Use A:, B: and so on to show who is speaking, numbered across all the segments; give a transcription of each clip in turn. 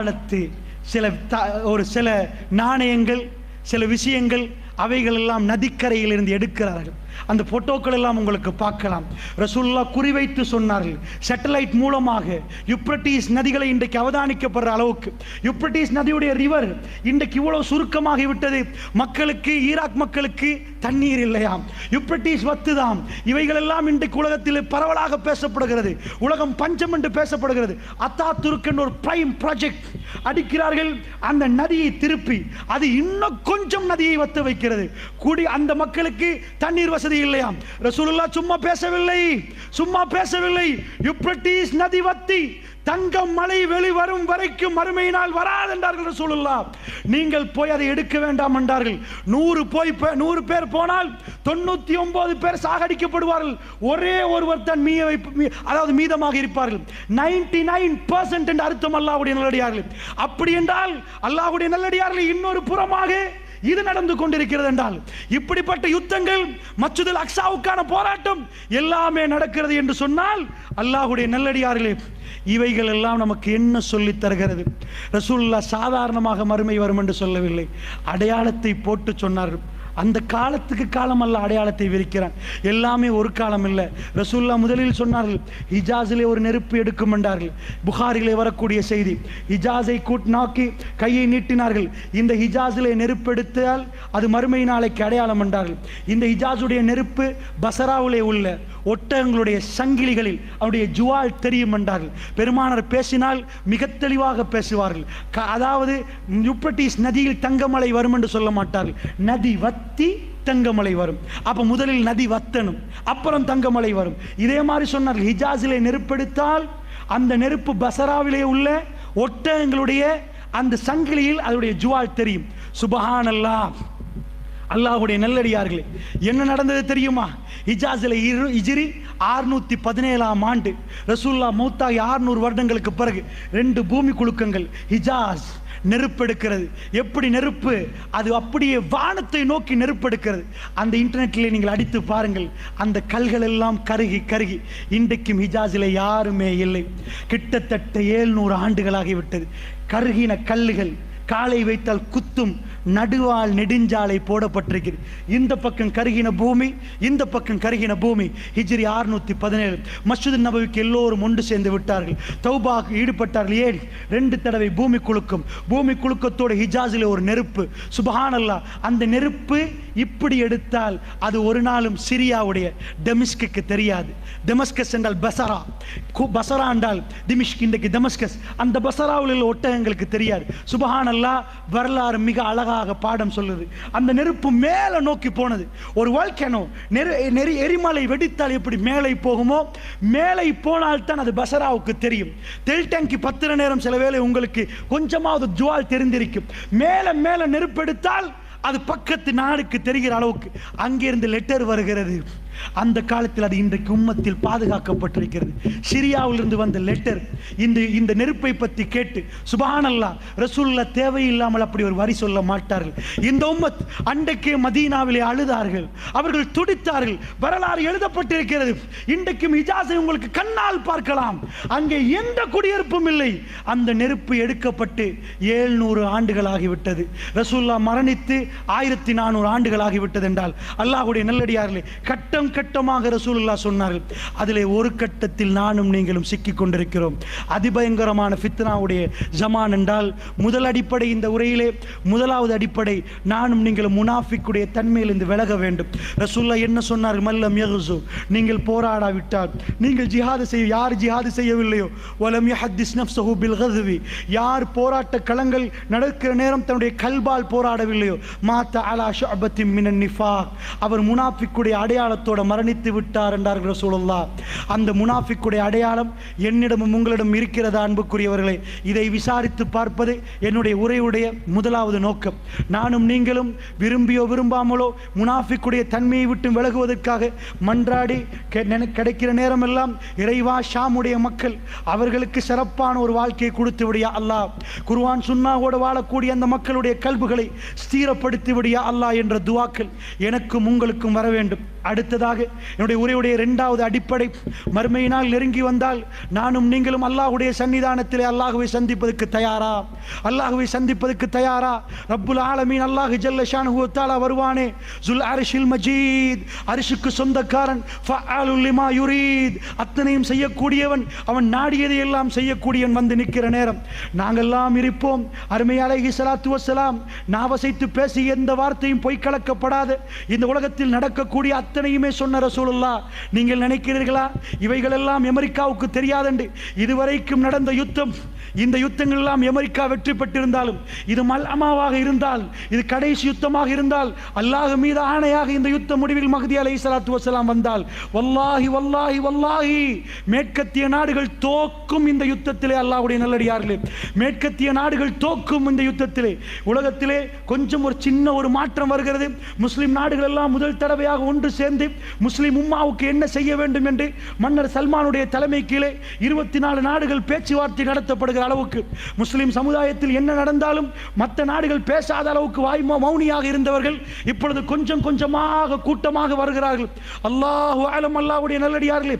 A: காலத்து சில த- ஒரு சில நாணயங்கள் சில விஷயங்கள் அவைகளெல்லாம் நதிக்கரையில் இருந்து எடுக்கிறார்கள். அந்த போட்டோக்கள் எல்லாம் உங்களுக்கு பார்க்கலாம். ரசூல்லா குறிவைத்து சொன்னார்கள். சேட்டலைட் மூலமாக யுப்ரட்டிஸ் நதிகளை இன்றைக்கு அவதானிக்கப்படுற அளவுக்கு. யுப்ரட்டிஸ் நதியுடைய ரிவர் இன்றைக்கு இவ்வளவு சுருக்கமாகி விட்டது. மக்களுக்கு ஈராக் மக்களுக்கு தண்ணீர் இல்லையாம் யுப்ரட்டிஸ் வத்துதாம் இவைகள் எல்லாம் இன்றைக்கு உலகத்தில் பரவலாக பேசப்படுகிறது. உலகம் பஞ்சம் என்று பேசப்படுகிறது. அத்தா துருக்கன் ஒரு பிரைம் ப்ராஜெக்ட் அடிக்கிறார்கள். அந்த நதியை திருப்பி அது இன்னும் கொஞ்சம் நதியை வத்து வைக்கிறது. கூடி அந்த மக்களுக்கு தண்ணீர் வசதி இல்லையாம் ரசூலுல்லா சும்மா பேசவில்லை. சும்மா பேசவில்லை. யுப்ரட்டீஸ் நதி வத்தி தங்கம் மலை வெளிவரும் வரைக்கும் மறுமையினால் வராது என்றார்கள் ரசூலுல்லா. நீங்கள் போய் அதை எடுக்க வேண்டாம் என்றார்கள். நூறு போய் பே- நூறு பேர் போனால் தொண்ணூத்தி ஒன்பது பேர் சாகடிக்கப்படுவார்கள். ஒரே ஒருவர் தான் மீ மீ- அதாவது மீதமாக இருப்பார்கள். நைன்டி நைன் பர்சன்ட் என்று அர்த்தம் அல்லாஹுடைய நல்லடியார்கள். அப்படி என்றால் அல்லாஹ்வுடைய நல்லடியார்கள் இன்னொரு புறமாக இது நடந்து கொண்டிருக்கிறது என்றால் இப்படிப்பட்ட யுத்தங்கள் மச்சுதல் அக்ஸாவுக்கான போராட்டம் எல்லாமே நடக்கிறது என்று சொன்னால் அல்லாஹுடைய நல்லடியார்களே இவைகள் எல்லாம் நமக்கு என்ன சொல்லித் தருகிறது? ரசூல்லா சாதாரணமாக மறுமை வரும் என்று சொல்லவில்லை. அடையாளத்தை போட்டு சொன்னார்கள். அந்த காலத்துக்கு காலம் அல்ல அடையாளத்தை விரிக்கிறான். எல்லாமே ஒரு காலம் இல்லை. ரசூல்லா முதலில் சொன்னார்கள் ஹிஜாஸிலே ஒரு நெருப்பு எடுக்கும் என்றார்கள். புகாரிலே வரக்கூடிய செய்தி ஹிஜாஸை கூட்டினாக்கி கையை நீட்டினார்கள். இந்த ஹிஜாஸிலே நெருப்பு எடுத்தால் அது மறுமை நாளைக்கு அடையாளம் என்றார்கள். இந்த ஹிஜாஸுடைய நெருப்பு பசராவிலே உள்ள ஒட்டகங்களுடைய சங்கிலிகளில் அவருடைய ஜுவால் தெரியும் என்றார்கள். பெருமானர் பேசினால் மிக தெளிவாக பேசுவார்கள். க- அதாவது யுப்ரட்டிஸ் நதியில் தங்கமலை வரும் என்று சொல்ல மாட்டார்கள். நதி வத் வத்தி தங்கமலை வரும். அப்ப முதலில் நதி வத்தணும். அப்புறம் தங்கமலை வரும். இதே மாதிரி சொன்னார்கள். ஹிஜாஸிலே நெருப்பெடுத்தால் அந்த நெருப்பு பசராவிலே உள்ள ஒட்டகங்களுடைய அந்த சங்கிலியில் அதனுடைய ஜுவால் தெரியும். சுபஹானல்லா. அல்லாஹ்வுடைய நல்லடியார்களே என்ன நடந்தது தெரியுமா? ஹிஜாஸில் இரு இஜிரி ஆறுநூற்றி பதினேழாம் ஆண்டு. ரசூல்லா மௌத்தாகி ஆறுநூறு வருடங்களுக்கு பிறகு ரெண்டு பூமி குலுக்கங்கள். ஹிஜாஸ். நெருப்பெடுக்கிறது. எப்படி நெருப்பு? அது அப்படியே வானத்தை நோக்கி நெருப்பெடுக்கிறது. அந்த இன்டர்நெட்டில் நீங்கள் அடித்து பாருங்கள். அந்த கல்கள் எல்லாம் கருகி கருகி. இன்றைக்கும் ஹிஜாஸில் யாருமே இல்லை. கிட்டத்தட்ட ஏழ்நூறு ஆண்டுகளாகிவிட்டது. கருகின கல்லுகள் காலை வைத்தால் குத்தும் நடுவால் நெடுஞ்சாலை போடப்பட்டிருக்கிறது. இந்த பக்கம் கருகின பூமி இந்த பக்கம் கருகின பூமி. ஹிஜ்ரி அறுநூத்தி பதினேழு. மஸ்ஜித் நபவிக்கு எல்லோரும் ஒன்று சேர்ந்து விட்டார்கள். தௌபாக ஈடுபட்டார்கள். ஏன் ரெண்டு தடவை பூமி குலுக்கும். பூமி குலுக்கத்தோட ஹிஜாஸில் ஒரு நெருப்பு. சுபஹானல்லா அந்த நெருப்பு இப்படி எடுத்தால் அது ஒரு நாளும் சிரியாவுடைய டெமிஸ்குக்கு தெரியாது. டெமஸ்கஸ் என்றால் பசரா. கு- பசரா என்றால் திமிஷ்க் இன்றைக்கு டெமஸ்கஸ். அந்த பசராவில் உள்ள ஒட்டகங்களுக்கு தெரியாது. சுபஹானல்லா வரலாறு மிக அழகாக பாடம் சொல்லுது. அந்த நெருப்பு மேலே நோக்கி போனது. ஒரு வாழ்க்கைனோ நெரு நெறி எரிமலை வெடித்தால் எப்படி மேலே போகுமோ மேலே போனால் தான் அது பசராவுக்கு தெரியும். தெல் டேங்கி பத்திர நேரம் சில வேளை உங்களுக்கு கொஞ்சமாவது ஜுவால் தெரிந்திருக்கும். மேலே மேலே நெருப்பெடுத்தால் அது பக்கத்து நாடுக்கு தெரிகிற அளவுக்கு அங்கிருந்து லெட்டர் வருகிறது. அந்த காலத்தில் அது இன்றைக்கு உம்மத்தில் பாதுகாக்கப்பட்டிருக்கிறது. சிரியாவிலிருந்து வந்த லெட்டர் இந்த இந்த நெருப்பை பற்றி கேட்டு சுபானல்லா ரசூல்லா தேவையில்லாமல் அப்படி ஒரு வரி சொல்ல மாட்டார்கள். இந்த உம்மத் அன்றைக்கே மதீனாவிலே அழுதார்கள். அவர்கள் துடித்தார்கள். வரலாறு எழுதப்பட்டிருக்கிறது. இன்றைக்கும் இஜாசை உங்களுக்கு கண்ணால் பார்க்கலாம். அங்கே எந்த குடியிருப்பும் இல்லை. அந்த நெருப்பு எடுக்கப்பட்டு ஏழ்நூறு ஆண்டுகள் ஆகிவிட்டது. ரசூல்லா மரணித்து ஆயிரத்தி நானூறு ஆண்டுகள் ஆகிவிட்டது என்றால் அல்லாஹுடைய நல்லடியார்களே கட்டம் கட்டமாக ரசூலுல்லா சொன்னார்கள். அதிலே ஒரு கட்டத்தில் நானும் நீங்களும் சிக்கிக் கொண்டிருக்கிறோம். அதிபயங்கரமான ஃபித்னாவுடைய ஜமான் என்றால் முதல் அடிப்படை இந்த உரையிலே முதலாவது அடிப்படை நானும் நீங்களும் முனாஃபிக்குடைய தன்மையிலிருந்து விலக வேண்டும். ரசூல்லா என்ன சொன்னார் மல்லம் யகுசு நீங்கள் போராடாவிட்டால் நீங்கள் ஜிஹாது செய்ய யார் ஜிஹாது செய்யவில்லையோ வலம் யஹத்திஸ் நஃப்ஸஹு பில் கதுவி யார் போராட்ட களங்கள் நடக்கிற நேரம் தன்னுடைய கல்பால் போராடவில்லையோ மாத்த அலா ஷுஅபத்தின் மினன் நிஃபா அவர் முனாஃபிக்குடைய அடையாளத்தோட மரணித்து விட்டார் என்றார்கள் ரசூலுல்லாஹ். அந்த முனாஃபிக்குடைய அடையாளம் என்னிடமும் உங்களிடம் இருக்கிறதா அன்புக்குரியவர்களே. இதை விசாரித்து பார்ப்பது என்னுடைய உரையுடைய முதலாவது நோக்கம். நானும் நீங்களும் விரும்பியோ விரும்பாமலோ முனாஃபிக்குடைய தன்மையை விட்டு விலகுவதற்காக மன்றாடி கெ- நினை- கிடைக்கிற நேரமெல்லாம் இறைவா ஷாமுடைய மக்கள் அவர்களுக்கு சிறப்பான ஒரு வாழ்க்கையை கொடுத்து விடியா அல்லாஹ். குருவான் சுன்னாவோடு வாழக்கூடிய அந்த மக்களுடைய கல்புகளை ஸ்தீரப்படுத்தி விடியா அல்லாஹ் என்ற துவாக்கள் எனக்கும் உங்களுக்கும் வர வேண்டும். அடுத்ததாக என்னுடைய உரையுடைய இரண்டாவது அடிப்படை மறுமையினால் நெருங்கி வந்தால் நானும் நீங்களும் அல்லாஹுடைய சன்னிதானத்திலே அல்லாஹுவை சந்திப்பதற்கு தயாரா? அல்லாஹுவை சந்திப்பதற்கு தயாரா? ரப்புல் ஆலமீன் அல்லாஹ் ஜல்ல ஷானுஹு வருவானே? ஜுல் அரிஷில் மஜீத். அரிஷுக்கு சொந்தக்காரன் ஃபஅலுல் லிமா யுரீத். அத்தனையும் செய்யக்கூடியவன் அவன் நாடியதை எல்லாம் செய்யக்கூடியவன் வந்து நிற்கிற நேரம். நாங்கெல்லாம் இருப்போம். அருமை அலைஹி வசலாம் வஸ்ஸலாம் நாவசைத்து பேசி எந்த வார்த்தையும் பொய்க்கலக்கப்படாது இந்த உலகத்தில் நடக்கக்கூடிய அத்தனையுமே சொன்ன ரசூலுல்லா நீங்கள் நினைக்கிறீர்களா? இவைகளெல்லாம் அமெரிக்காவுக்கு தெரியாதண்டு. இதுவரைக்கும் நடந்த யுத்தம் இந்த யுத்தங்கள் எல்லாம் அமெரிக்கா வெற்றி பெற்றிருந்தாலும் இது மல்லமாவாக இருந்தால் இது கடைசி யுத்தமாக இருந்தால் அல்லாஹ் மீது ஆணையாக இந்த யுத்த முடிவில் மகதி அலை சலாத்து வசலாம் வந்தால் வல்லாஹி வல்லாஹி வல்லாஹி மேற்கத்திய நாடுகள் தோக்கும் இந்த யுத்தத்திலே அல்லாஹுடைய நல்லடியார்களே. மேற்கத்திய நாடுகள் தோக்கும் இந்த யுத்தத்திலே. உலகத்திலே கொஞ்சம் ஒரு சின்ன ஒரு மாற்றம் வருகிறது. முஸ்லிம் நாடுகள் எல்லாம் முதல் தடவையாக ஒன்று சேர்ந்து முஸ்லிம் உம்மாவுக்கு என்ன செய்ய வேண்டும் என்று மன்னர் சல்மானுடைய தலைமை கீழே இருபத்தி நாலு நாடுகள் பேச்சுவார்த்தை நடத்தப்படுகிற அளவுக்கு முஸ்லிம் சமுதாயத்தில் என்ன நடந்தாலும் மற்ற நாடுகள் பேசாத அளவுக்கு வாய் மௌனியாக இருந்தவர்கள் இப்பொழுது கொஞ்சம் கொஞ்சமாக கூட்டமாக வருகிறார்கள். அல்லாஹு ஆலம் அல்லாவுடைய நல்லடியார்களே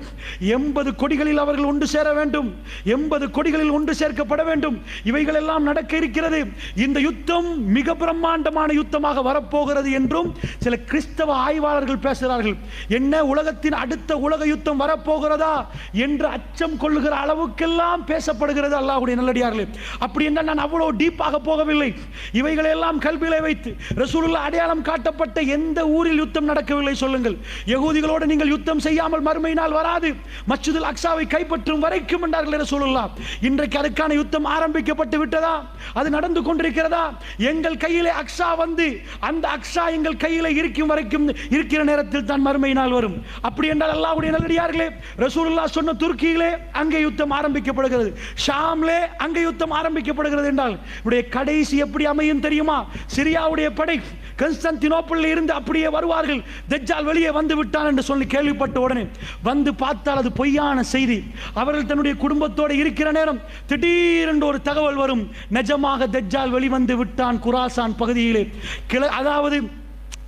A: எண்பது கொடிகளில் அவர்கள் ஒன்று சேர வேண்டும். எண்பது கொடிகளில் ஒன்று சேர்க்கப்பட வேண்டும். இவைகள் எல்லாம் நடக்க இருக்கிறது. இந்த யுத்தம் மிக பிரம்மாண்டமான யுத்தமாக வரப்போகிறது என்றும் சில கிறிஸ்தவ ஆய்வாளர்கள் பேசுகிறார்கள் என்ன உலகத்தின் அடுத்த உலக யுத்தம் வரப்போகிறதா? என்று அச்சம் கொள்ளுகிற அளவுக்கெல்லாம் பேசப்படுகிறது அல்லாஹுடைய நல்லடியார்களே. அப்படி என்றால் நான் அவ்வளோ டீப்பாக போகவில்லை. இவைகளெல்லாம் கல்வியிலே வைத்து ரசூலுல்லாஹ் அடையாளம் காட்டப்பட்ட எந்த ஊரில் யுத்தம் நடக்கவில்லை சொல்லுங்கள். யகூதிகளோடு நீங்கள் யுத்தம் செய்யாமல் மறுமை நாள் வராது. மச்சுதில் அக்ஸாவை கைப்பற்றும் வரைக்கும் என்றார்கள் ரசூலுல்லாஹ். இன்றைக்கு அதுக்கான யுத்தம் ஆரம்பிக்கப்பட்டு விட்டதா? அது நடந்து கொண்டிருக்கிறதா? எங்கள் கையிலே அக்ஸா வந்து அந்த அக்ஸா எங்கள் கையிலே இருக்கும் வரைக்கும் இருக்கிற நேரத்தில் தான் மறுமை நாள் வரும். அப்படி என்றால் அல்லாவுடைய நல்லடியார்களே ரசூலுல்லா சொன்ன துருக்கியிலே அங்கே யுத்தம் ஆரம்பிக்கப்படுகிறது. ஷாம்லே அங்கே யுத்தம் ஆரம்பிக்கப்படுகிறது என்றால் இவருடைய கடைசி எப்படி அமையும் தெரியுமா? சிரியாவுடைய படை கன்ஸ்டன்டினோப்பிளில் இருந்து அப்படியே வருவார்கள். தெஜ்ஜால் வெளியே வந்து விட்டான் என்று சொல்லி கேள்விப்பட்ட உடனே வந்து பார்த்தால் அது பொய்யான செய்தி. அவர்கள் தன்னுடைய குடும்பத்தோடு இருக்கிற நேரம் திடீரென்று ஒரு தகவல் வரும். நிஜமாக தெஜ்ஜால் வெளிவந்து விட்டான் குராசான் பகுதியிலே. கிள அதாவது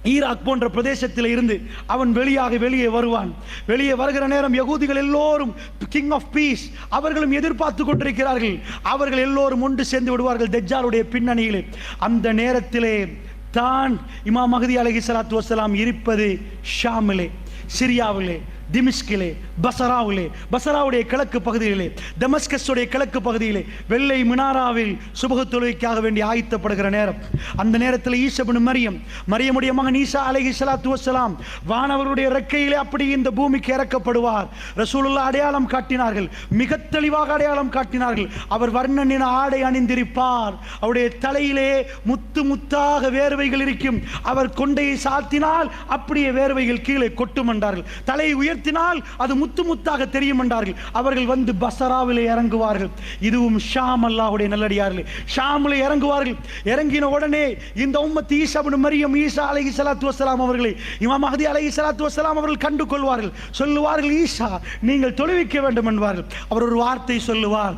A: ஈராக் போன்ற பிரதேசத்தில் இருந்து அவன் வெளியாக வெளியே வருவான். வெளியே வருகிற நேரம் யகூதிகள் எல்லோரும் கிங் ஆஃப் பீஸ் அவர்களும் எதிர்பார்த்து கொண்டிருக்கிறார்கள். அவர்கள் எல்லோரும் ஒன்று சேர்ந்து விடுவார்கள் தெஜ்ஜாலுடைய பின்னணியிலே. அந்த நேரத்திலே தான் இமா மஹதி அலஹி சலாத்து வசலாம் இருப்பது ஷாமிலே சிரியாவிலே திமிஷ்கிலே பசராவிலே பசராவுடைய கிழக்கு பகுதியிலே டெமஸ்கஸுடைய கிழக்கு பகுதியிலே வெள்ளை மினாராவில் சுபக தொழுகைக்காக வேண்டி ஆயத்தப்படுகிற நேரம். அந்த நேரத்தில் ஈசபின் மரியம் மரியமுடைய மகன் ஈசா அலைஹி ஸலாத்து வஸ்ஸலாம் வானவருடைய ரெக்கையிலே அப்படி இந்த பூமிக்கு இறக்கப்படுவார். ரசூலுல்லா அடையாளம் காட்டினார்கள் மிக தெளிவாக அடையாளம் காட்டினார்கள். அவர் வர்ணனின் ஆடை அணிந்திருப்பார். அவருடைய தலையிலே முத்து முத்தாக வேர்வைகள் இருக்கும். அவர் கொண்டையை சாத்தினால் அப்படியே வேர்வைகள் கீழே கொட்டும் என்றார்கள். தலையை உயர்த்தினால் அது முத்து முத்தாக தெரியும் என்றார்கள். அவர்கள் வந்து பசராவில் இறங்குவார்கள். இதுவும் ஷாம் அல்லாஹுடைய நல்லடியார்கள். ஷாமில் இறங்குவார்கள். இறங்கின உடனே இந்த உம்மத்து ஈசாபின் மரியம் ஈசா அலஹி சலாத்து வசலாம் அவர்களை இமாம் மஹதி அலஹி சலாத்து வசலாம் அவர்கள் கண்டு கொள்வார்கள் சொல்லுவார்கள் ஈசா நீங்கள் தொழுவிக்க வேண்டும் என்பார்கள். அவர் ஒரு வார்த்தை சொல்லுவார்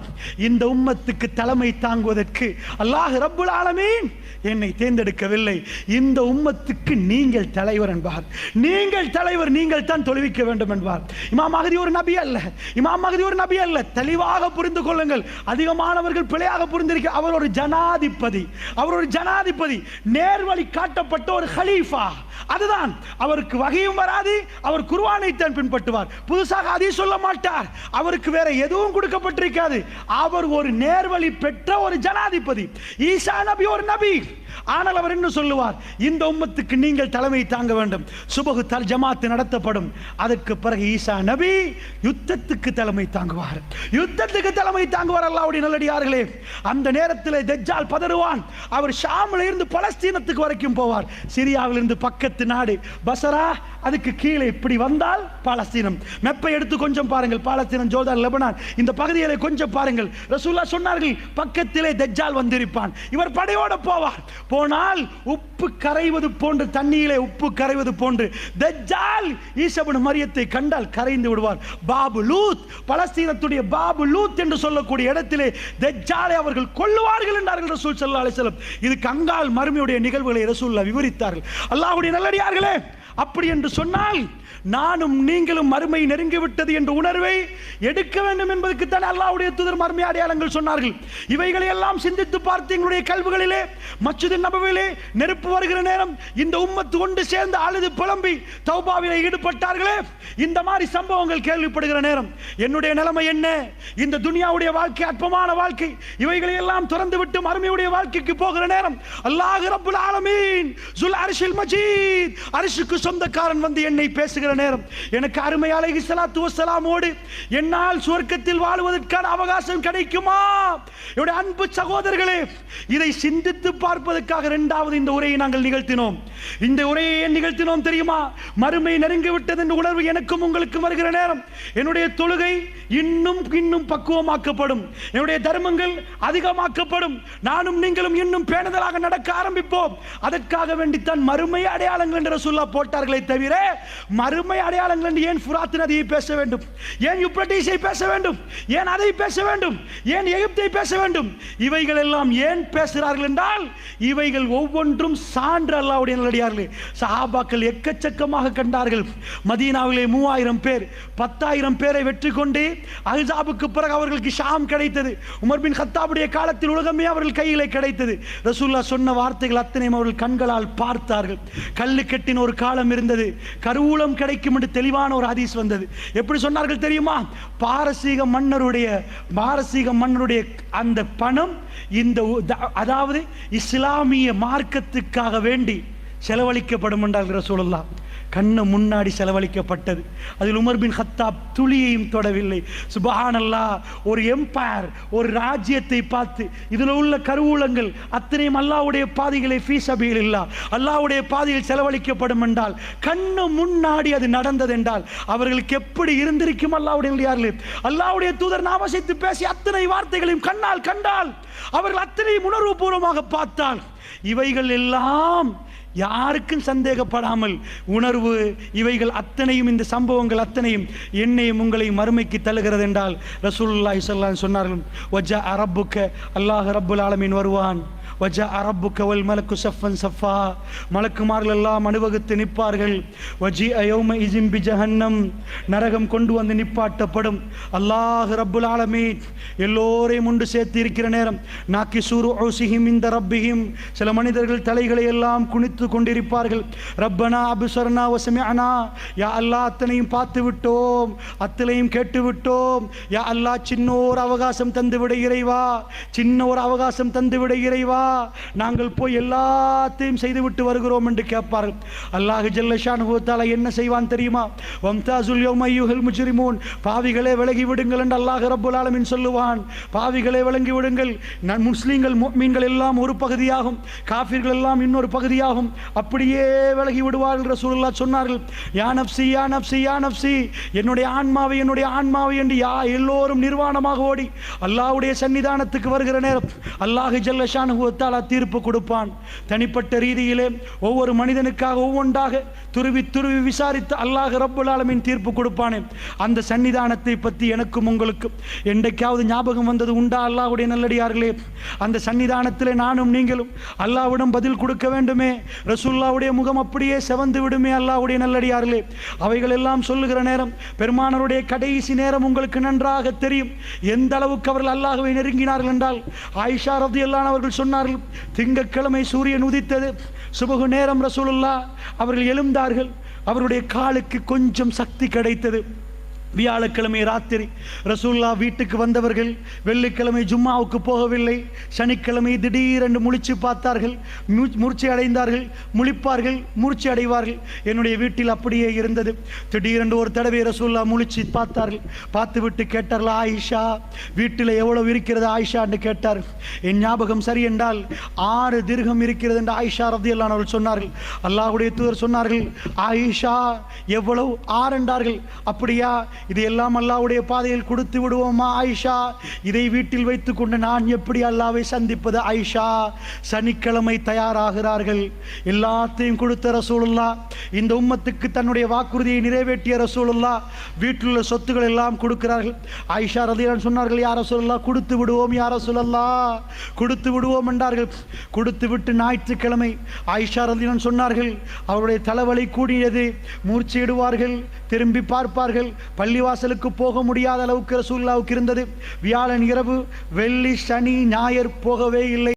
A: இந்த உம்மத்துக்கு தலைமை தாங்குவதற்கு அல்லாஹ் ரப்புல் ஆலமீன் என்னை தேர்ந்தெடுக்கவில்லை. இந்த உம்மத்துக்கு நீங்கள் தலைவர் என்பார். நீங்கள் தலைவர் நீங்கள் தான் தொழுவிக்க வேண்டும் பண்ணுவார் இமாம் மகதி ஒரு நபி அல்ல. இமாம் மகதி ஒரு நபி அல்ல. தெளிவாக புரிந்து கொள்ளுங்கள். அதிகமானவர்கள் பிழையாக புரிந்திருக்க அவர் ஒரு ஜனாதிபதி. அவர் ஒரு ஜனாதிபதி. நேர்வழி காட்டப்பட்ட ஒரு ஹலீஃபா. அதுதான் அவருக்கு வகையும் வராது அவர் குர்ஆனை தான் பின்பற்றுவார். புதுசாக அதையும் சொல்ல மாட்டார். அவருக்கு வேற எதுவும் கொடுக்கப்பட்டிருக்காது. அவர் ஒரு நேர்வழி பெற்ற ஒரு ஜனாதிபதி. ஈசா நபி ஒரு நபி. ஆனால் அவர் என்ன சொல்லுவார்? இந்த உம்மத்துக்கு நீங்கள் தலைமை தாங்க வேண்டும். சுபகு தல் ஜமாத்து நடத்தப்படும். அதற்கு பிறகு ஈசா நபி யுத்தத்துக்கு தலைமை தாங்குவார். யுத்தத்துக்கு தலைமை தாங்குவார் அல்லாவுடைய நல்லடியார்களே. அந்த நேரத்தில் தெஜ்ஜால் பதறுவான். அவர் ஷாமில் இருந்து பலஸ்தீனத்துக்கு வரைக்கும் போவார். சிரியாவிலிருந்து பக்க பக்கத்து நாடு பசரா அதுக்கு கீழே இப்படி வந்தால் பாலஸ்தீனம். மெப்பை எடுத்து கொஞ்சம் பாருங்கள் பாலஸ்தீனம் ஜோர்தான் லெபனான். இந்த பகுதிகளை கொஞ்சம் பாருங்கள். ரசூல்லா சொன்னார்கள் பக்கத்திலே தெஜ்ஜால் வந்திருப்பான். இவர் படையோட போவார். போனால் உப்பு கரைவது போன்று தண்ணியிலே உப்பு கரைவது போன்று தெஜ்ஜால் ஈசபன் மரியத்தை கண்டால் கரைந்து விடுவார். பாபு லூத் பலஸ்தீனத்துடைய பாபு லூத் என்று சொல்லக்கூடிய இடத்திலே தெஜ்ஜாலை அவர்கள் கொள்ளுவார்கள் என்றார்கள் ரசூல் சல்லா அலிசலம் இது இதுக்கு அங்கால் மறுமையுடைய நிகழ்வுகளை ரசூல்லா விவரித்தார்கள். அல்லாஹுடைய நல்லடியார்களே அப்படி என்று சொன்னால் நானும் நீங்களும் மறுமை நெருங்கிவிட்டது என்ற உணர்வை எடுக்க வேண்டும் என்பதற்கு தான் அல்லாஹ்வுடைய தூதர் மறுமை அடையாளங்கள் சொன்னார்கள். இவைகளை எல்லாம் சிந்தித்து பார்த்து எங்களுடைய கல்விகளிலே மச்சுது நபவிலே நெருப்பு வருகிற நேரம் இந்த உம்மத்து ஒன்று சேர்ந்து அழுது புலம்பி தௌபாவிலே ஈடுபட்டார்களே இந்த மாதிரி சம்பவங்கள் கேள்விப்படுகிற நேரம். என்னுடைய நிலைமை என்ன? இந்த துனியாவுடைய வாழ்க்கை அற்பமான வாழ்க்கை இவைகளை எல்லாம் திறந்து விட்டு மறுமையுடைய வாழ்க்கைக்கு போகிற நேரம். அல்லாஹ் ரபுல் ஆலமீன் சுல் அரிசில் மஜீத் அரிசுக்கு சொந்தக்காரன் வந்து என்னை பேசுகிற நேரம். எனக்கு அருமை அலைஹி ஸலாத்து வஸ்ஸலாமோடு என்னால் சுவர்க்கத்தில் வாழ்வதற்கான அவகாசம் கிடைக்குமா? என்னுடைய அன்பு சகோதரர்களே இதை சிந்தித்து பார்ப்பதற்காக இரண்டாவது இந்த உரையை நாங்கள் நிகழ்த்தினோம். இந்த உரையை ஏன் நிகழ்த்தினோம் தெரியுமா? மறுமை நெருங்கி விட்டது என்ற உணர்வு எனக்கும் உங்களுக்கும் வருகிற நேரம். என்னுடைய தொழுகை இன்னும் இன்னும் பக்குவமாக்கப்படும். என்னுடைய தர்மங்கள் அதிகமாக்கப்படும். நானும் நீங்களும் இன்னும் பேணுதலாக நடக்க ஆரம்பிப்போம். அதற்காக வேண்டித்தான் மறுமை அடையாளங்கள் என்ற சொல்ல போட்டார்களே தவிர மறுமை அடையாளங்கள் என்று ஏன் ஃபுராத் நதியை பேச வேண்டும்? ஏன் யுப்ரட்டீஸை பேச வேண்டும்? ஏன் அதை பேச வேண்டும்? ஏன் எகிப்தை பேச வேண்டும்? இவைகள் எல்லாம் ஏன் பேசுகிறார்கள் என்றால் இவைகள் ஒவ்வொன்றும் சான்று அல்லாவுடைய நல்லடியார்களே. சஹாபாக்கள் எக்கச்சக்கமாக கண்டார்கள். மதீனாவிலே மூவாயிரம் பேர் பத்தாயிரம் பேரை வெற்றி கொண்டு அஹாபுக்கு பிறகு அவர்களுக்கு ஷாம் கிடைத்தது. உமர் பின் ஹத்தாபுடைய காலத்தில் உலகமே அவர்கள் கையிலே கிடைத்தது. ரசூல்லா சொன்ன வார்த்தைகள் அத்தனையும் அவர்கள் கண்களால் பார்த்தார்கள். கல்லு கட்டின ஒரு காலம் இருந்தது. கருவூலம் கிடைக்கும் என்று தெளிவான ஒரு ஹதீஸ் வந்தது. எப்படி சொன்னார்கள் தெரியுமா? பாரசீக மன்னருடைய பாரசீக மன்னருடைய அந்த பணம் இந்த அதாவது இஸ்லாமிய மார்க்கத்துக்காக வேண்டி செலவழிக்கப்படும் என்றார்கள் ரசூலுல்லாஹ். கண்ணு முன்னாடி செலவழிக்கப்பட்டது. அதில் உமர் பின் ஹத்தாப் துளியையும் தொடவில்லை. சுபஹானல்லா ஒரு எம்பயர் ஒரு ராஜ்யத்தை பார்த்து இதில் உள்ள கருவூலங்கள் அத்தனையும் அல்லாவுடைய பாதைகளை ஃபீஸபில் இல்லா அல்லாவுடைய பாதையில் செலவழிக்கப்படும் என்றால் கண்ணு முன்னாடி அது நடந்தது என்றால் அவர்களுக்கு எப்படி இருந்திருக்கும் அல்லாஹ்வுடைய யார்களே தூதர் நாமசித்து பேசி அத்தனை வார்த்தைகளையும் கண்ணால் கண்டால் அவர்கள் அத்தனையும் உணர்வுபூர்வமாக பார்த்தால் இவைகள் எல்லாம் யாருக்கும் சந்தேகப்படாமல் உணர்வு இவைகள் அத்தனையும் இந்த சம்பவங்கள் அத்தனையும் என்னையும் உங்களையும் மறுமைக்கு தள்ளுகிறது என்றால் ரசூலுல்லாஹி சொல்லான்னு சொன்னார்கள் ஒஜா அரப்புக்க அல்லாஹ் ரப்புல் ஆலமீன் வருவான். வஜா அரபு கவல் மலக்கு சஃபன் சஃபா மலக்குமார்கள் எல்லாம் அனுபவித்து நிற்பார்கள் வஜி அயோம இஜிம்பி ஜஹன்னம் நரகம் கொண்டு வந்து நிப்பாட்டப்படும் அல்லாஹ் ரப்புல் ஆலமீ எல்லோரையும் உண்டு சேர்த்து இருக்கிற நேரம் நாக்கி சூரு ஓசிஹிம் இந்த ரப்பிஹிம் சில மனிதர்கள் தலைகளை எல்லாம் குனித்து கொண்டிருப்பார்கள் ரப்பனா அபுசர்னா வசமியானா யா அல்லாஹ் அத்தனையும் பார்த்து விட்டோம் அத்தனையும் கேட்டு விட்டோம் யா அல்லாஹ் சின்ன ஒரு அவகாசம் தந்து விட இறைவா சின்ன ஒரு அவகாசம் தந்து விட இறைவா நாங்கள் போய் எல்லாத்தையும் செய்துவிட்டு வருகிறோம் என்று கேட்பார்கள். அல்லாஹ் ஜல்லஷான் தாலா என்ன செய்வான் தெரியுமா? வம்தாசுல் யௌமையுஹல் முஜ்ரிமூன். பாவிகளே விலகி விடுங்கள் என்று அல்லாஹ் ரப்புல் ஆலமின் சொல்லுவான். பாவிகளே விளங்கி விடுங்கள். நான் முஸ்லீம்கள் மீன்கள் எல்லாம் ஒரு பகுதியாகும். காஃபிர்கள் எல்லாம் இன்னொரு பகுதியாகும். அப்படியே விலகி விடுவார்கள் ரசூலுல்லா சொன்னார்கள். யா நப்சி யா நப்சி யா நப்சி என்னுடைய ஆன்மாவை என்னுடைய ஆன்மாவை என்று யா எல்லோரும் நிர்வாணமாக ஓடி அல்லாஹ்வுடைய சன்னிதானத்துக்கு வருகிற நேரம். அல்லாஹ் ஜல்லஷானு தாலா தீர்ப்பு கொடுப்பான். தனிப்பட்ட ரீதியிலே ஒவ்வொரு மனிதனுக்காக ஒவ்வொன்றாக துருவி துருவி விசாரித்து அல்லாஹ் ரப்புல் ஆலமின் தீர்ப்பு கொடுப்பானே. அந்த சன்னிதானத்தை பற்றி எனக்கும் உங்களுக்கு என்றைக்காவது ஞாபகம் வந்தது உண்டா அல்லாஹுடைய நல்லடியார்களே? அந்த சன்னிதானத்தில் நானும் நீங்களும் அல்லாவிடம் பதில் கொடுக்க வேண்டுமே? ரசூல்லாவுடைய முகம் அப்படியே செவந்து விடுமே அல்லாவுடைய நல்லடியார்களே. அவைகள் எல்லாம் சொல்லுகிற நேரம் பெருமானருடைய கடைசி நேரம் உங்களுக்கு நன்றாக தெரியும். எந்த அளவுக்கு அவர்கள் அல்லாஹுவை நெருங்கினார்கள் என்றால் ஆயிஷா ரதி அவர்கள் சொன்னார்கள். திங்கட்கிழமை சூரியன் உதித்தது. சுபகு நேரம் ரசூலுல்லா அவர்கள் எழுந்தார்கள். அவருடைய காலுக்கு கொஞ்சம் சக்தி கிடைத்தது. வியாழக்கிழமை ராத்திரி. ரசூல்லா வீட்டுக்கு வந்தவர்கள் வெள்ளிக்கிழமை ஜும்மாவுக்கு போகவில்லை. சனிக்கிழமை திடீரென்று முழிச்சு பார்த்தார்கள். மூ- அடைந்தார்கள் முழிப்பார்கள். மூர்ச்சி அடைவார்கள் என்னுடைய வீட்டில் அப்படியே இருந்தது. திடீரென்று ஒரு தடவை ரசூல்லா முழிச்சு பார்த்தார்கள். பார்த்துவிட்டு கேட்டார்கள் ஆயிஷா வீட்டில் எவ்வளவு இருக்கிறது ஆயிஷா? என்று கேட்டார் என் ஞாபகம் சரி என்றால் ஆறு திருகம் இருக்கிறது என்று ஆயிஷா ரதி அவர்கள் சொன்னார்கள். அல்லாஹுடைய தூதர் சொன்னார்கள் ஆயிஷா எவ்வளவு ஆறு என்றார்கள். அப்படியா இது எல்லாம் அல்லாவுடைய பாதையில் கொடுத்து விடுவோமா ஆயிஷா? இதை வீட்டில் வைத்துக்கொண்டு நான் எப்படி அல்லாவை சந்திப்பது ஆயிஷா? சனிக்கிழமை தயாராகிறார்கள். எல்லாத்தையும் கொடுத்த ரசூலுல்லா இந்த உம்மத்துக்கு தன்னுடைய வாக்குறுதியை நிறைவேற்றிய ரசூலுல்லா வீட்டில் உள்ள சொத்துக்கள் எல்லாம் கொடுக்கிறார்கள். ஆயிஷா ரதியான் சொன்னார்கள் யார சொல்லல்லா கொடுத்து விடுவோம் யார சொல்லல்லா கொடுத்து விடுவோம் என்றார்கள். கொடுத்து விட்டு ஞாயிற்றுக்கிழமை ஆயிஷா ரதியான் சொன்னார்கள் அவருடைய தலைவலி கூடியது. மூர்ச்சியிடுவார்கள் திரும்பி பார்ப்பார்கள். பள்ளிவாசலுக்கு போக முடியாத அளவுக்கு ரசூல்லாவுக்கு இருந்தது. வியாழன் இரவு வெள்ளி சனி ஞாயிறு போகவே இல்லை.